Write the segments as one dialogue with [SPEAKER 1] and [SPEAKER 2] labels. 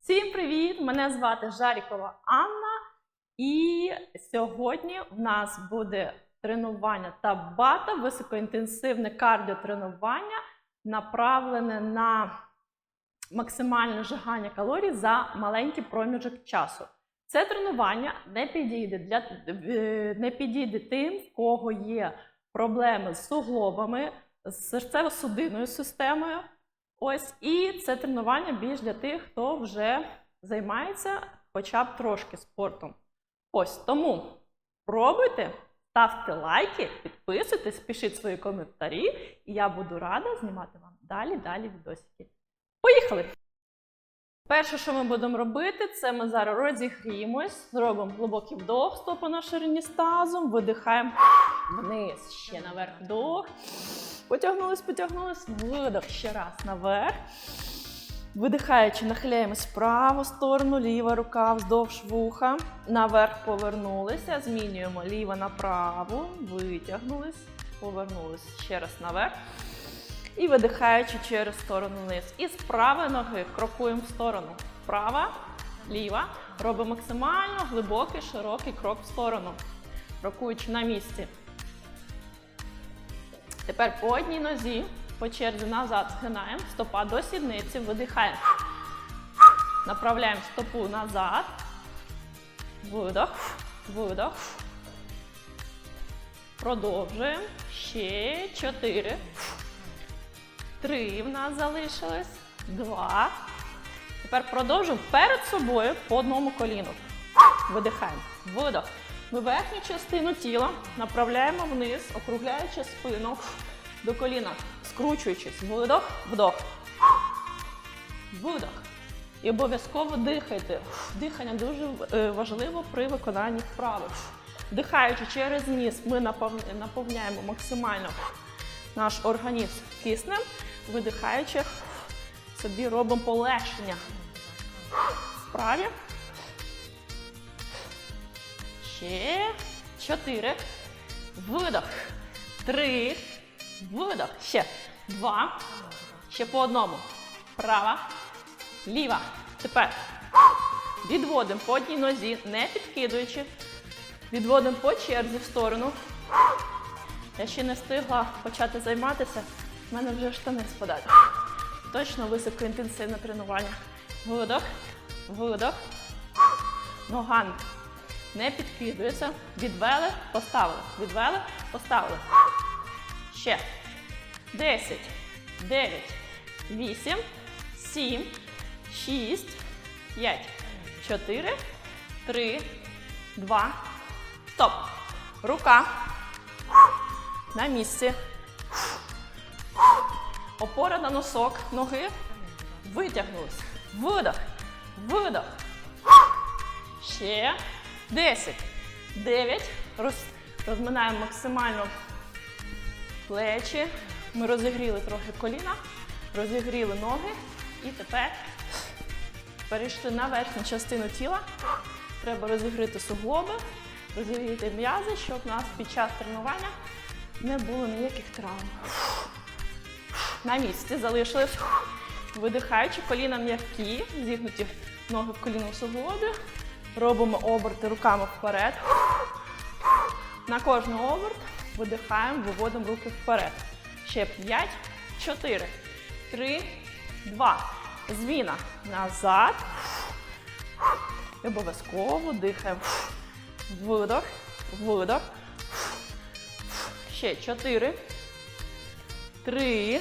[SPEAKER 1] Всім привіт! Мене звати Жарікова Анна, і сьогодні в нас буде тренування табата, високоінтенсивне кардіотренування, направлене на максимальне вжигання калорій за маленький проміжок часу. Це тренування не підійде для е, не підійде тим, в кого є проблеми з суглобами, з серцево-судинною системою. Ось і це тренування більш для тих, хто вже займається хоча б трошки спортом. Ось тому пробуйте, ставте лайки, підписуйтесь, пишіть свої коментарі, і я буду рада знімати вам далі далі відосики. Поїхали! Перше, що ми будемо робити, це ми зараз розігріємось, зробимо глибокий вдох, стопу на ширині з тазом, видихаємо вниз, ще наверх вдох. Потягнулись, потягнулись, видох ще раз наверх. Видихаючи, нахиляємось в праву сторону, ліва рука вздовж вуха. Наверх повернулися, змінюємо ліва на праву, витягнулись, повернулись ще раз наверх. І видихаючи через сторону вниз. І з правої ноги крокуємо в сторону. Права, ліва. Робимо максимально глибокий, широкий крок в сторону. Крокуючи на місці. Тепер по одній нозі, по черзі назад згинаємо, стопа до сідниці, видихаємо. Направляємо стопу назад. Видох, видох. Продовжуємо. Ще чотири. Три в нас залишилось. Два. Тепер продовжуємо перед собою по одному коліну. Видихаємо. Видох. Ми верхню частину тіла направляємо вниз, округляючи спину до коліна, скручуючись. Видох, вдох. Видох. І обов'язково дихайте. Дихання дуже е, важливо при виконанні вправи. Вдихаючи через ніс, ми наповняємо максимально наш організм киснем, видихаючи, собі робимо полегшення. Вправі. Ще чотири. Видох. Три. Видох. Ще. Два. Ще по одному. Права. Ліва. Тепер відводимо по одній нозі, не підкидуючи. Відводимо по черзі в сторону. Я ще не встигла почати займатися. в мене вже штани спадають. Точно високоінтенсивне тренування. Видох. Видох. Нога не підкидується. Відвели, поставили. Відвели, поставили. Ще. 10, 9, 8, 7, 6, 5, 4, 3, 2. Стоп. Рука. На місці. Опора на носок ноги. Витягнулись. Видох. Видох. Ще. 10. 9. Роз... Розминаємо максимально плечі. Ми розігріли трохи коліна, розігріли ноги. І тепер перейшли на верхню частину тіла. Треба розігріти суглоби, розігріти м'язи, щоб у нас під час тренування не було ніяких травм. На місці залишились. Видихаючи, коліна м'які, зігнуті ноги в коліну суглобі. Робимо оберти руками вперед. На кожний оберт видихаємо, виводимо руки вперед. Ще 5, 4, 3, 2. Зміна. Назад. І обов'язково дихаємо. Видох, видох. Ще 4, 3,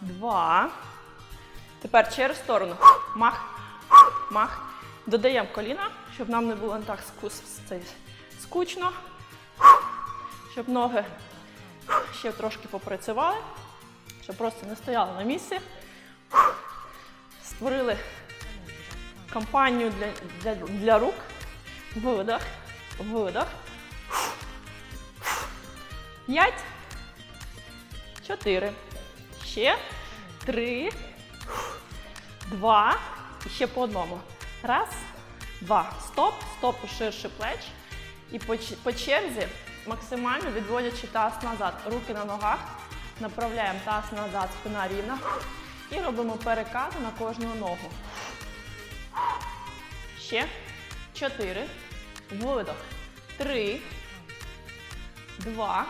[SPEAKER 1] 2. Тепер через сторону. Мах, мах. Додаємо коліна, щоб нам не було так скучно. Щоб ноги ще трошки попрацювали, щоб просто не стояли на місці. Створили кампанію для, для, для рук. Видох, видох. П'ять. Чотири. Ще. Три. Два. І ще по одному. Раз, два. Стоп. Стоп ширше плеч. І по, по черзі, максимально відводячи таз назад. Руки на ногах. Направляємо таз назад, спина рівна. І робимо перекати на кожну ногу. Ще. Чотири. Видох. Три. Два.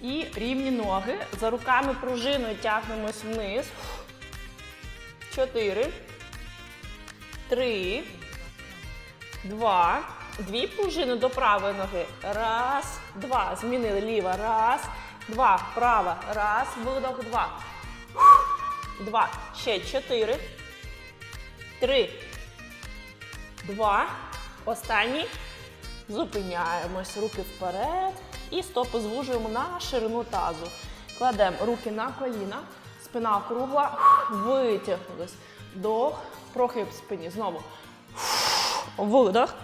[SPEAKER 1] І рівні ноги. За руками пружиною тягнемось вниз. Чотири. Три. Два. Дві пружини до правої ноги. Раз, два. Змінили ліва. Раз, два. Права. Раз. Видох. Два. Два. Ще чотири. Три. Два. Останній. Зупиняємось. Руки вперед. І стопи звужуємо на ширину тазу. Кладемо руки на коліна. Спина округла. Витягнулись. Вдох. Прогиб спині. Знову. Видох.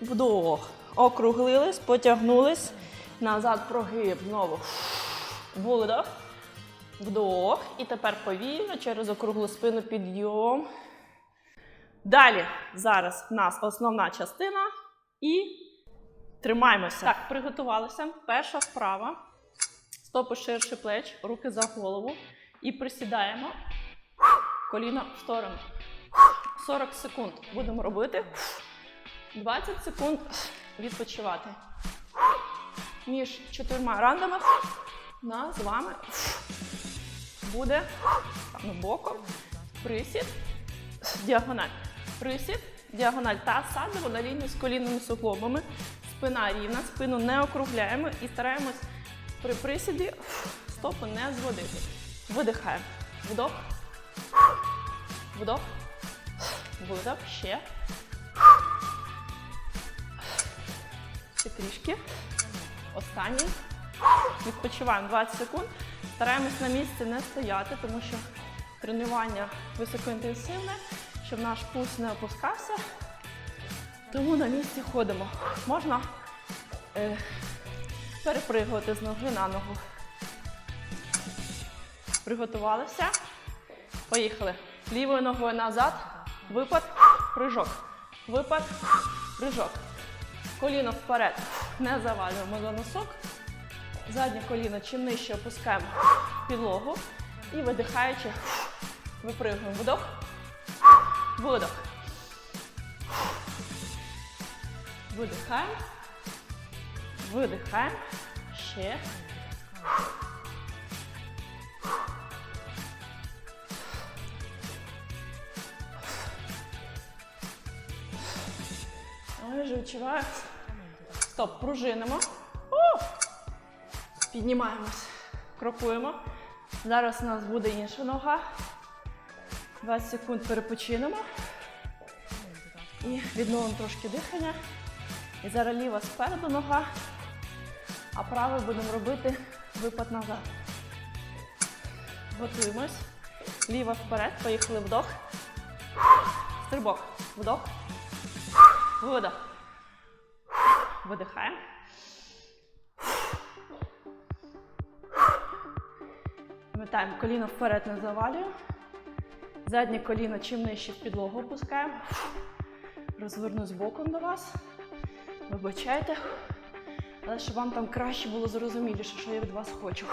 [SPEAKER 1] Вдох. Округлились, потягнулись. Назад прогиб. Знову. Видох. Вдох. І тепер повільно через округлу спину підйом. Далі зараз в нас основна частина. І тримаємося. Так, приготувалися. Перша вправа. Стопи ширше плеч, руки за голову. І присідаємо. Коліно в сторону. 40 секунд будемо робити. 20 секунд відпочивати. Між чотирма рандами нас з вами буде ну, боком присід, діагональ. Присід, діагональ та садимо на лінії з колінними суглобами. Спина рівна, спину не округляємо і стараємось при присіді стопу не зводити. Видихаємо. Вдох. Вдох. Видох. Ще. Ще трішки. Останній. Відпочиваємо 20 секунд. Стараємось на місці не стояти, тому що тренування високоінтенсивне, щоб наш пульс не опускався. Тому на місці ходимо. Можна е, перепригувати з ноги на ногу. Приготувалися. Поїхали. Лівою ногою назад. Випад, прыжок. Випад, прыжок. Коліно вперед. Не завалюємо за носок. Заднє коліно чим нижче опускаємо підлогу. І видихаючи, випригуємо. Вдох. Видох. Видихаємо. Видихаємо. Ще. Вже відчуваю. Стоп, пружинимо. О! Піднімаємось. Крокуємо. Зараз у нас буде інша нога. 20 секунд перепочинемо. І відновимо трошки дихання. І зараз ліва спереду нога, а правою будемо робити випад назад. Готуємось. Ліва вперед. Поїхали вдох. Стрибок. Вдох. Видох. Видихаємо. Пам'ятаємо, коліно вперед не завалюємо. Заднє коліно чим нижче в підлогу опускаємо. Розвернусь боком до вас. Вибачайте. Але щоб вам там краще було зрозуміліше, що я від вас хочу.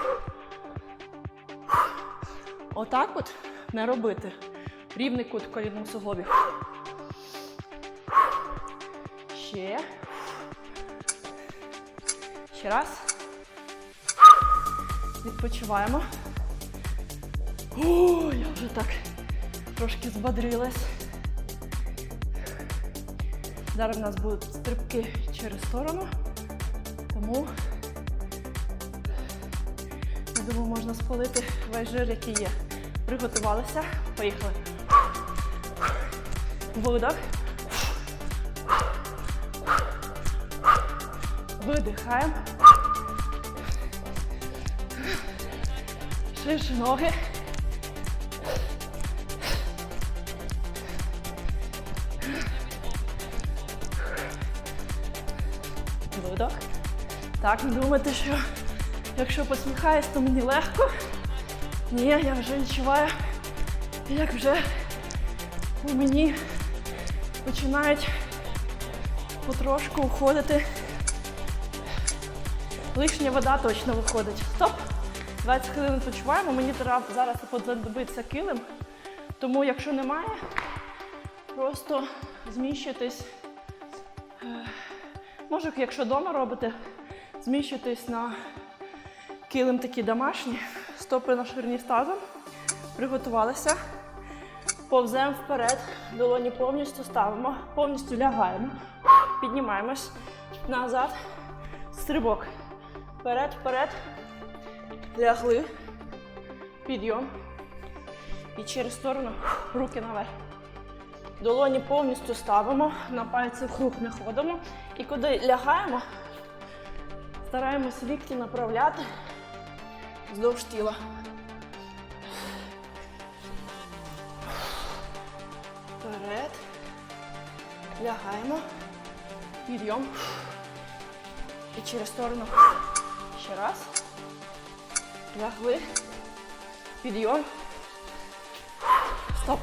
[SPEAKER 1] Отак от не робити. Рівний кут в колінному суглобі. Ще. Ще раз. Відпочиваємо. О, я вже так трошки збадрилась. Зараз в нас будуть стрибки через сторону, тому я думаю, можна спалити весь жир, який є. Приготувалися. Поїхали. Видох. Видихаємо. Ширше ноги. Видох. Так, не думайте, що якщо посміхаюсь, то мені легко. Ні, я вже відчуваю, як вже у мені починають потрошку уходити. Лишня вода точно виходить. Стоп! 20 хвилин відпочиваємо. Мені треба зараз знадобиться килим. Тому, якщо немає, Просто зміщуйтесь. е, Може, якщо вдома робите, зміщуйтесь на килим такий домашній, стопи на ширині з тазом. Приготувалися. Повземо вперед, долоні повністю ставимо, повністю лягаємо, піднімаємось назад, стрибок. Вперед, вперед. Лягли. Підйом. І через сторону руки наверх. Долоні повністю ставимо, на пальці в круг не ходимо. І куди лягаємо, стараємось лікті направляти вздовж тіла. Вперед. Лягаємо. Підйом. І через сторону. Ще раз. Лягли. Підйом. Стоп.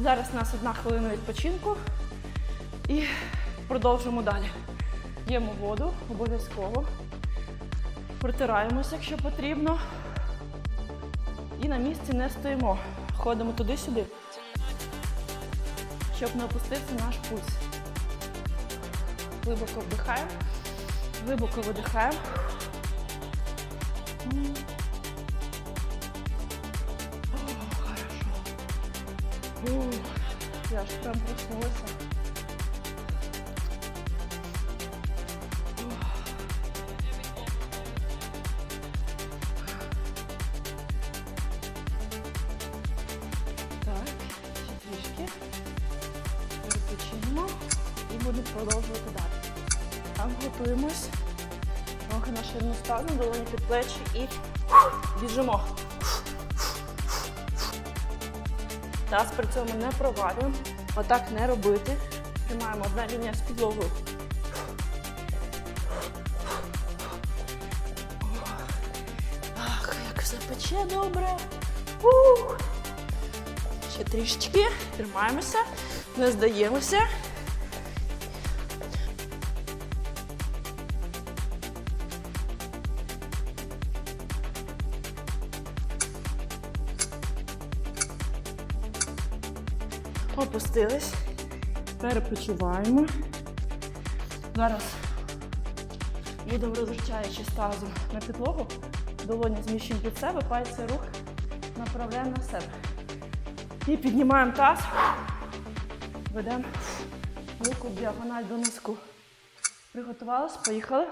[SPEAKER 1] Зараз у нас одна хвилина відпочинку. І продовжимо далі. П'ємо воду обов'язково. Протираємося, якщо потрібно. І на місці не стоїмо. Ходимо туди-сюди, щоб не опустився наш пульс. Глибоко вдихаємо, глибоко видихаємо. О, я ж прям проснулася. Так, трішки. Перепочинемо і будемо продовжувати далі. Так, готуємось. Ноги на ширину ставимо, долоні під плечі і біжимо. Таз при цьому не провалюємо. Отак не робити. Тримаємо одна лінія з підлогою. Ах, як все пече добре. Ух. Ще трішечки. Тримаємося, не здаємося. Опустились. Перепочиваємо. Зараз будемо розвертаючи тазом на підлогу. Долоні зміщуємо під себе, пальці рук направляємо на себе. І піднімаємо таз. Ведемо руку в діагональ до низку. Приготувались, поїхали.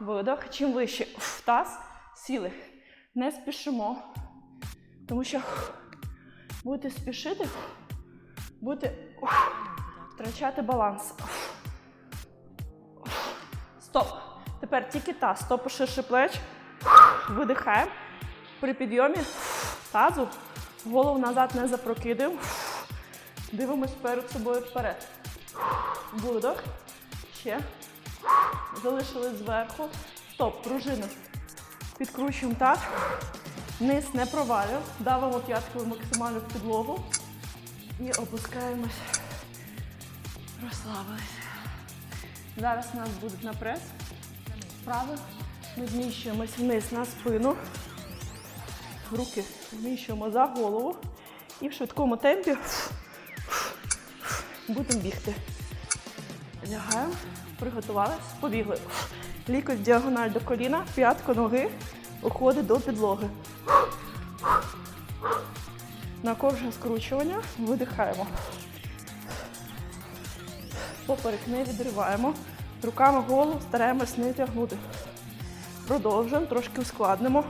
[SPEAKER 1] Видох. Чим вище в таз, сіли. Не спішимо. Тому що будете спішити, будете втрачати баланс. Стоп. Тепер тільки таз. Стопи ширше плеч. Видихаємо. При підйомі тазу голову назад не запрокидуємо. Дивимось перед собою вперед. Видох. Ще. Залишили зверху. Стоп, пружина. Підкручуємо таз. Низ не провалюємо. Давимо п'яткою максимально в підлогу. І опускаємось. Розслабились. Зараз у нас будуть на прес. Вправи. Ми зміщуємось вниз на спину. Руки зміщуємо за голову. І в швидкому темпі будемо бігти. Лягаємо, приготувались, побігли. Лікоть діагональ до коліна, п'ятко ноги уходить до підлоги. На кожне скручування видихаємо. Поперек не відриваємо. Руками голову стараємось не тягнути. Продовжуємо, трошки ускладнимо.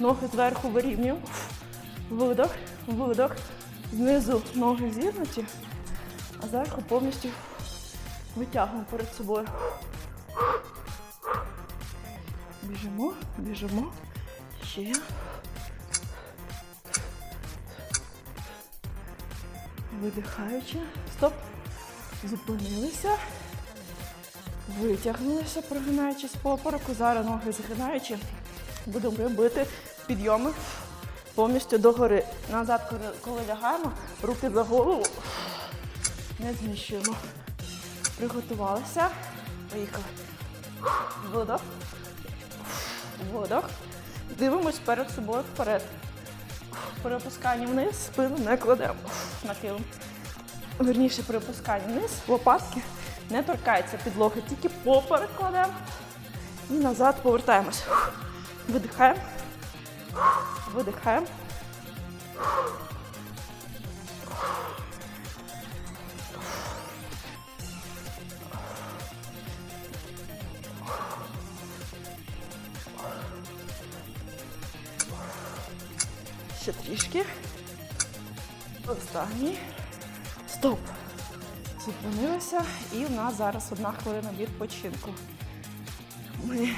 [SPEAKER 1] Ноги зверху вирівнюємо. Видох, видох. Знизу ноги зігнуті, а зверху повністю витягуємо перед собою. Біжимо, біжимо. Ще. Видихаючи. Стоп. Зупинилися. Витягнулися, прогинаючись по опорку. Зараз ноги згинаючи. Будемо робити підйоми повністю догори. Назад, коли- лягаємо, руки за голову. Не зміщуємо. Приготувалися. Поїхали. Видох. Видох. Дивимось перед собою вперед. Перепускання вниз, спину не кладемо. На килим. верніше при опусканні вниз, лопатки не торкаються підлоги, тільки поперек кладемо і назад повертаємось. Видихаємо, видихаємо. Ще трішки. Останній. Стоп. Зупинилися. І в нас зараз одна хвилина відпочинку. Ми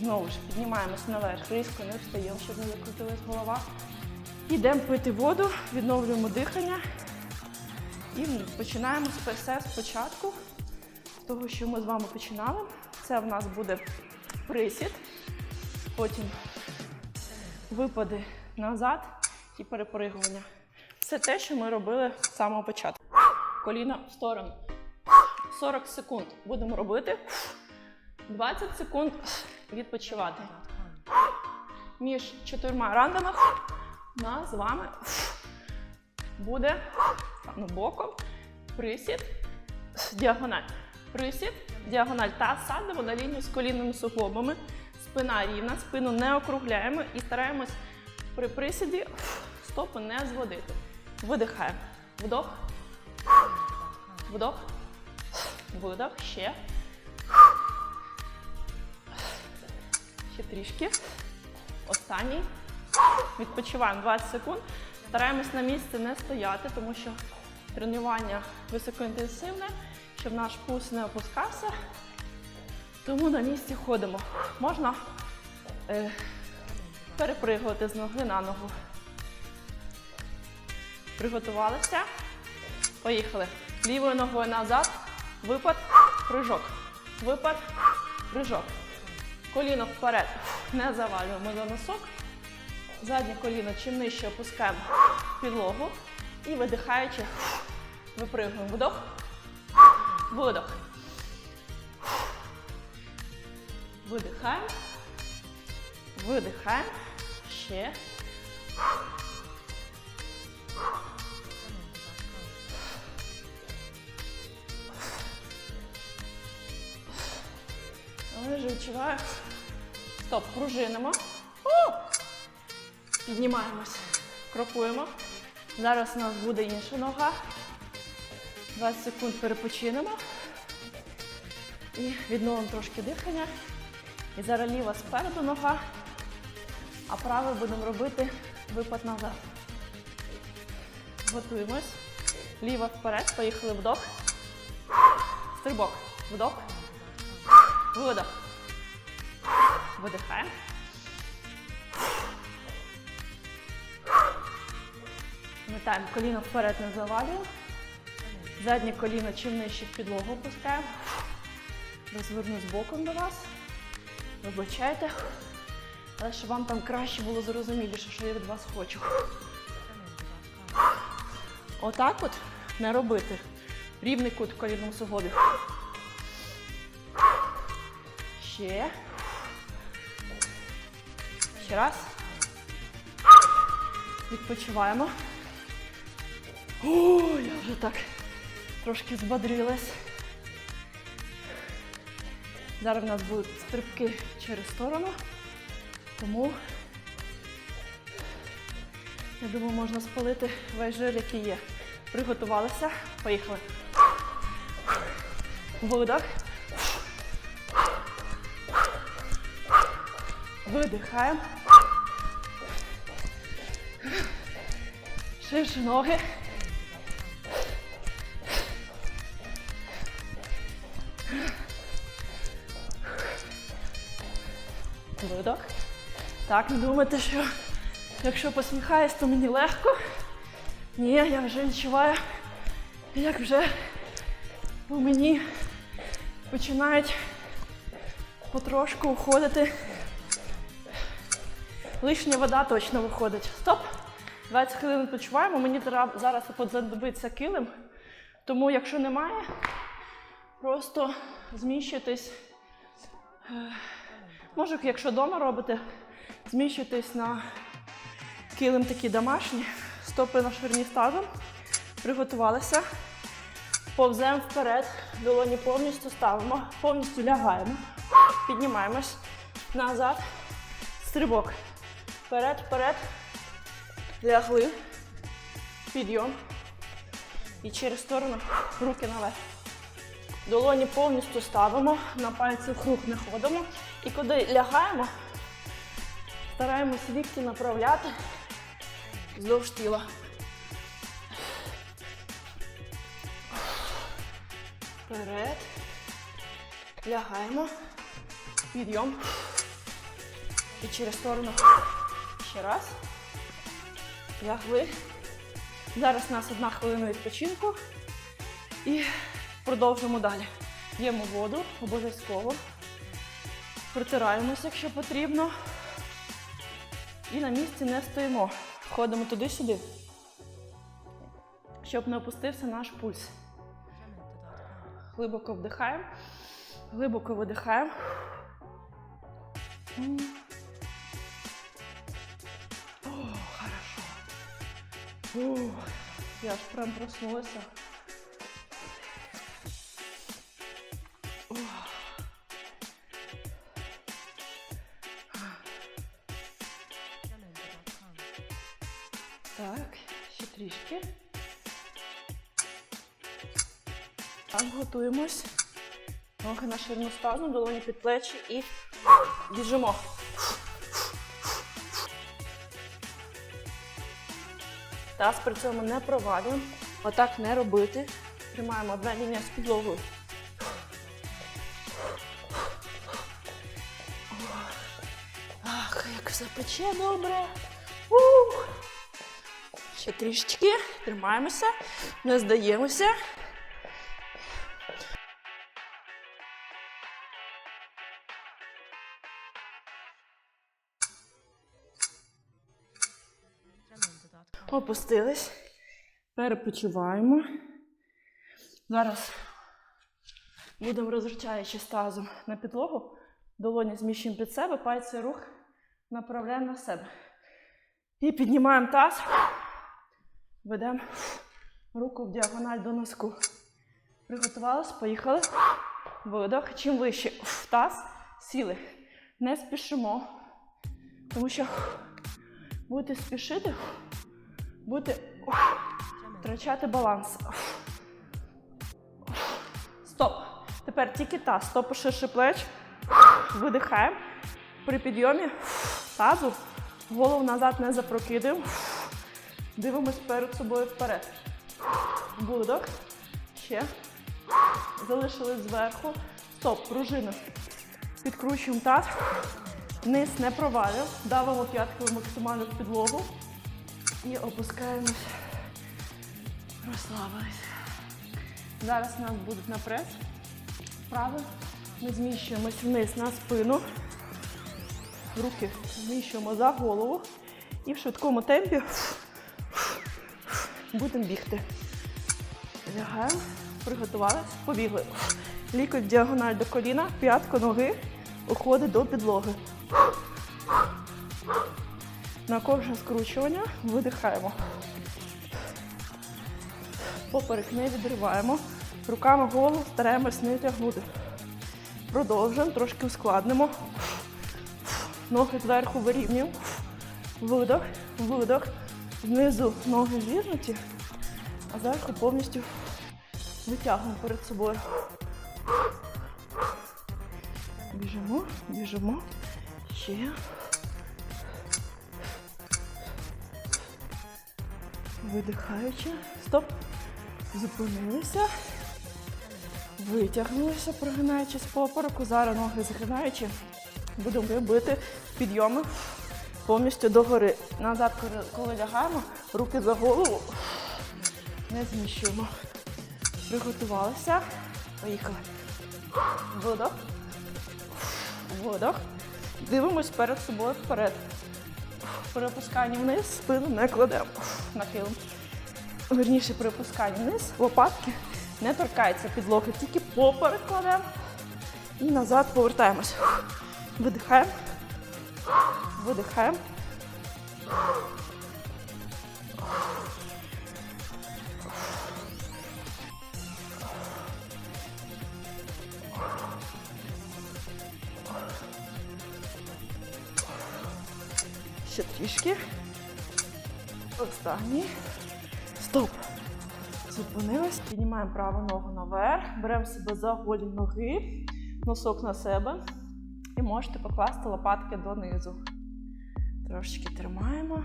[SPEAKER 1] знову ж піднімаємось наверх, різко не встаємо, щоб не закрутилась голова. Йдемо пити воду, відновлюємо дихання і починаємо все спочатку. З того, що ми з вами починали. Це в нас буде присід, потім випади назад і перепригування. Все те, що ми робили з самого початку. Коліна в сторону. 40 секунд будемо робити. 20 секунд відпочивати. Між чотирма рандами нас з вами буде стану боком, присід, діагональ. Присід, діагональ та садимо на лінію з колінними суглобами. Спина рівна, спину не округляємо і стараємось при присіді стопу не зводити. Видихаємо. Вдох. Вдох. Видох. Ще. Ще трішки. Останній. Відпочиваємо 20 секунд. Стараємось на місці не стояти, тому що тренування високоінтенсивне, щоб наш пульс не опускався. Тому на місці ходимо. Можна е, перепригувати з ноги на ногу. Приготувалися. Поїхали. Лівою ногою назад. Випад, прыжок. Випад, прыжок. Коліно вперед. Не завалюємо за носок. Заднє коліно чим нижче опускаємо підлогу. І видихаючи, випригуємо. Вдох. Видох. Видихаємо. Видихаємо. Ще. Вже відчуваю. Стоп, пружинимо. О! Піднімаємось. Крокуємо. Зараз у нас буде інша нога. 20 секунд перепочинемо. І відновимо трошки дихання. І зараз ліва спереду нога, а правою будемо робити випад назад. Готуємось. Ліва вперед. Поїхали вдох. Стрибок. Вдох. Видох. Видихаємо. Метаємо коліно вперед не завалюємо. Заднє коліно чим нижче в підлогу опускаємо. Розвернусь боком до вас. Вибачайте. Але щоб вам там краще було зрозуміліше, що я від вас хочу. Отак от не робити. Рівний кут в колінному. Ще. Ще раз. Відпочиваємо. О, я вже так трошки збадрилась. Зараз в нас будуть стрибки через сторону, тому я думаю, можна спалити весь жир, який є. Приготувалися. Поїхали. Видох. Видихаємо. Ширше ноги. Видох. Так, не думайте, що якщо посміхаюсь, то мені легко. Ні, я вже відчуваю, як вже у мені починають потрошку уходити. Лишня вода точно виходить. Стоп. 20 хвилин відпочиваємо. Мені зараз знадобиться килим. Тому, якщо немає, просто зміщуйтесь. Може, якщо вдома робите, зміщуйтесь на килим такий домашній, стопи на ширні ставимо, Приготувалися. Повземо вперед. Долоні повністю ставимо. Повністю лягаємо. Піднімаємось. Назад. Стрибок. Вперед, вперед. Лягли. Підйом. І через сторону руки наверх. Долоні повністю ставимо, на пальці в круг не ходимо. І коли лягаємо, стараємось лікті направляти вздовж тіла. Вперед. Лягаємо. Підйом. І через сторону. Ще раз. Лягли. Зараз у нас одна хвилина відпочинку. І продовжимо далі. П'ємо воду обов'язково. Протираємося, якщо потрібно. І на місці не стоїмо. Ходимо туди-сюди, щоб не опустився наш пульс. Глибоко вдихаємо, глибоко видихаємо. Ух, я аж прям проснулася. Так, ще трішки. Так, готуємось. Ноги на ширину ставимо, долоні під плечі і біжимо. Таз при цьому не провалюємо. Отак не робити. Тримаємо одна лінія з підлогою. Ах, як все пече добре. Ух. Ще трішечки. Тримаємося, не здаємося. Опустились. Перепочиваємо. Зараз будемо розвертаючись тазом на підлогу. Долоні зміщуємо під себе, пальці рух направляємо на себе. І піднімаємо таз. Ведемо руку в діагональ до носку. Приготувалися, поїхали. Видох. Чим вище в таз, сіли. Не спішимо. Тому що будете спішити, будете втрачати баланс. Стоп. Тепер тільки таз. Стопи ширше плеч. Видихаємо. При підйомі тазу голову назад не запрокидуємо. Дивимось перед собою вперед. Будок. Ще. Залишились зверху. Стоп, пружина. Підкручуємо таз. Низ не провалюємо. Давимо п'яткою максимально в підлогу. І опускаємось. Розслабились. Зараз нас будуть на прес. Вправи. Ми зміщуємось вниз на спину. Руки зміщуємо за голову. І в швидкому темпі будемо бігти. Лягаємо, приготувалися, побігли. Лікоть діагональ до коліна, п'ятка ноги уходить до підлоги. На кожне скручування видихаємо. Поперек не відриваємо. Руками голову стараємось не тягнути. Продовжуємо, трошки ускладнимо. Ноги зверху вирівнюємо. Видох, видох. Знизу ноги зігнуті, а зверху повністю витягуємо перед собою. Біжимо, біжимо. Ще. Видихаючи. Стоп. Зупинилися. Витягнулися, прогинаючись попереку. Зараз ноги згинаючи. Будемо робити підйоми повністю догори. Назад, коли лягаємо, руки за голову. Не зміщуємо. Приготувалися. Поїхали. Видох. Видох. Дивимось перед собою вперед. При опусканні вниз спину не кладемо. Нахилимо. Верніше при опусканні вниз, лопатки не торкаються підлоги, тільки поперек кладемо. І назад повертаємось. Видихаємо. Видихаємо. Ще трішки. Останній. Стоп. Зупинились. Піднімаємо праву ногу наверх. Беремо себе за голі ноги, носок на себе. І можете покласти лопатки донизу. Трошечки тримаємо.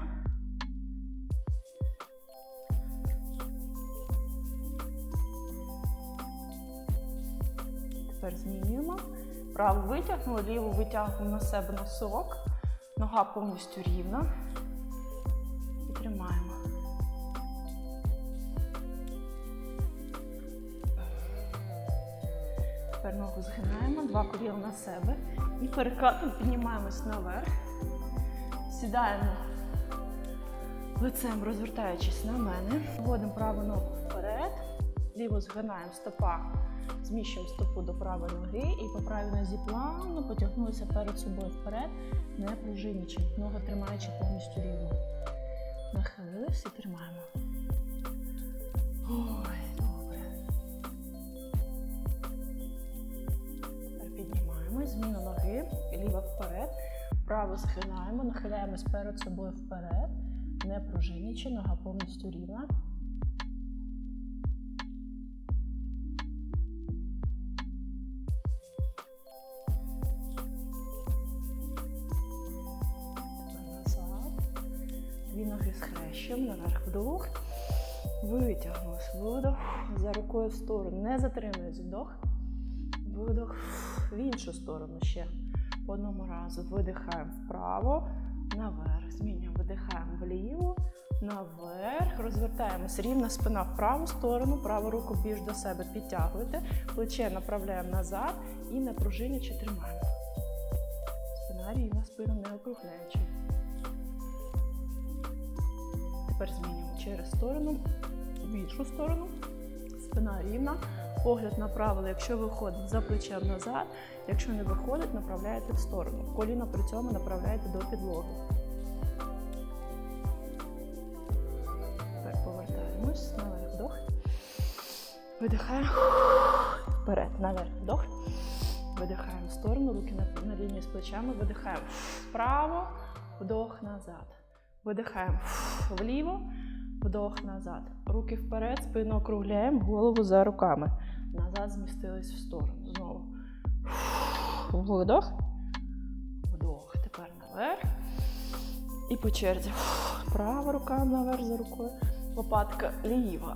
[SPEAKER 1] Тепер змінюємо. Праву витягнули, ліву витягуємо на себе носок. Нога повністю рівна. І тримаємо. Тепер ногу згинаємо, два коліна на себе. І перекатом піднімаємось наверх. Сідаємо лицем, розвертаючись на мене. Вводимо праву ногу ліву згинаємо стопа, зміщуємо стопу до правої ноги і по правій нозі плавно потягнулися перед собою вперед, не пружинячи, ногу тримаючи повністю рівно. Нахилились і тримаємо. Ой, добре. Тепер піднімаємось, зміна ноги, ліва вперед, право схинаємо, нахиляємось перед собою вперед, не пружинячи, нога повністю рівна. Вдох. Витягнулись, видох. За рукою в сторону. Не затримують вдох. Видох. В іншу сторону ще. По одному разу. Видихаємо вправо, наверх. Змінюємо. Видихаємо вліво, наверх. Розвертаємось. Рівна спина в праву сторону. Праву руку більш до себе підтягуєте. Плече направляємо назад і не пружинячи тримаємо. Спина рівна, спину не округляючи. Тепер змінюємо через сторону, в іншу сторону. Спина рівна. Погляд направили, якщо виходить за плечем назад, якщо не виходить, направляєте в сторону. Коліна при цьому направляєте до підлоги. Тепер повертаємось, наверх вдох. Видихаємо. Вперед, наверх вдох. Видихаємо в сторону, руки на, на лінії з плечами. Видихаємо вправо, вдох назад. Видихаємо вліво, вдох назад. Руки вперед, спину округляємо, голову за руками. Назад змістились в сторону. Знову. Видох. Вдох. Тепер наверх. І по черзі. Права рука наверх за рукою. Лопатка ліва.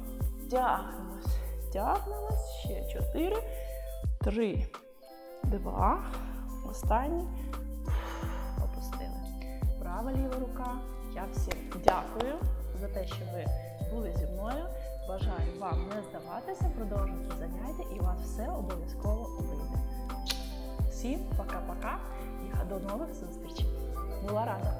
[SPEAKER 1] Тягнемось. Тягнемось. Ще чотири. Три. Два. Останній. Опустили. Права ліва рука. Я всім дякую за те, що ви були зі мною. Бажаю вам не здаватися, продовжувати заняття і у вас все обов'язково вийде. Всім пока-пока і до нових зустрічей. Була рада!